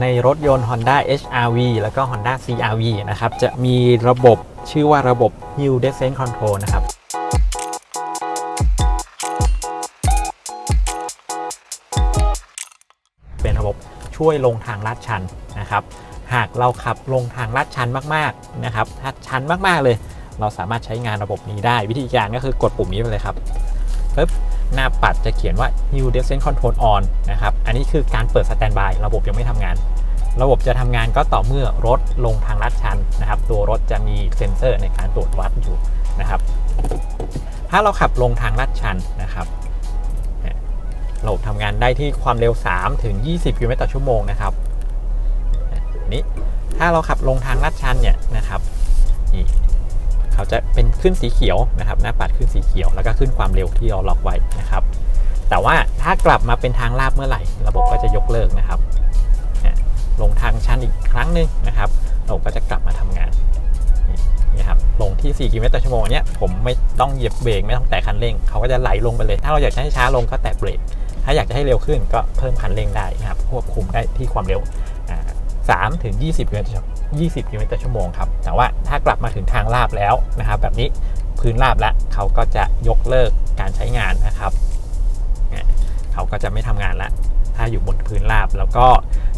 ในรถยนต์ Honda HR-V แล้วก็ Honda CR-V นะครับ จะมีระบบชื่อว่าระบบ Hill Descent Control นะครับเป็นระบบช่วยลงทางลาดชันนะครับ หากเราขับลงทางลาดชันมากๆนะครับถ้าชันมากๆเลย เราสามารถใช้งานระบบนี้ได้วิธีการก็คือกดปุ่มนี้ไปเลยครับปึ๊บ หน้าปัดจะเขียนว่า Hill Descent Control On นะครับ อันนี้คือการเปิดสแตนบายระบบยังไม่ทำงาน ระบบจะทำงานก็ต่อเมื่อรถลงทางลาดชันนะครับ ตัวรถจะมีเซ็นเซอร์ในการตรวจวัดอยู่นะครับ ถ้าเราขับลงทางลาดชันนะครับระบบทำงานได้ที่ความเร็ว 3 ถึง 20 กิโลเมตรต่อชั่วโมงนะครับนี่ถ้าเราขับลงทางลาดชันเนี่ยนะครับ เขาจะเป็นขึ้นสีเขียวนะครับหน้าปัดขึ้นสีเขียว แล้วก็ขึ้นความเร็วที่เราล็อกไว้นะครับ แต่ว่าถ้ากลับมาเป็นทางลาบเมื่อไหร่ ระบบก็จะยกเลิกนะครับลงทางชันอีกครั้งหนึ่งนะครับระบบก็จะกลับมาทำงานนี่ครับลงที่ 4 กิโลเมตรต่อชั่วโมงเนี้ยผมไม่ต้องเหยียบเบรกไม่ต้องแตะคันเร่ง เขาก็จะไหลลงไปเลย ถ้าเราอยากให้ช้าลงก็แตะเบรก ถ้าอยากจะให้เร็วขึ้นก็เพิ่มคันเร่งได้นะครับควบคุมได้ที่ความเร็ว สามถึง20กิโลเมตรต่อ20กิโลเมตรชั่วโมงครับ แต่ว่าถ้ากลับมาถึงทางลาบแล้วนะครับ แบบนี้พื้นราบแล้วเขาก็จะยกเลิกการใช้งานนะครับ เขาก็จะไม่ทำงานละถ้าอยู่บนพื้นราบ แล้วก็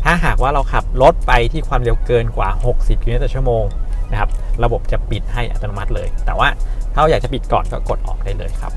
ถ้าหากว่าเราขับรถไปที่ความเร็วเกินกว่า 60กิโลเมตรต่อชั่วโมงนะครับ ระบบจะปิดให้อัตโนมัติเลย แต่ว่าถ้าเราอยากจะปิดก่อนก็กดออกได้เลยครับ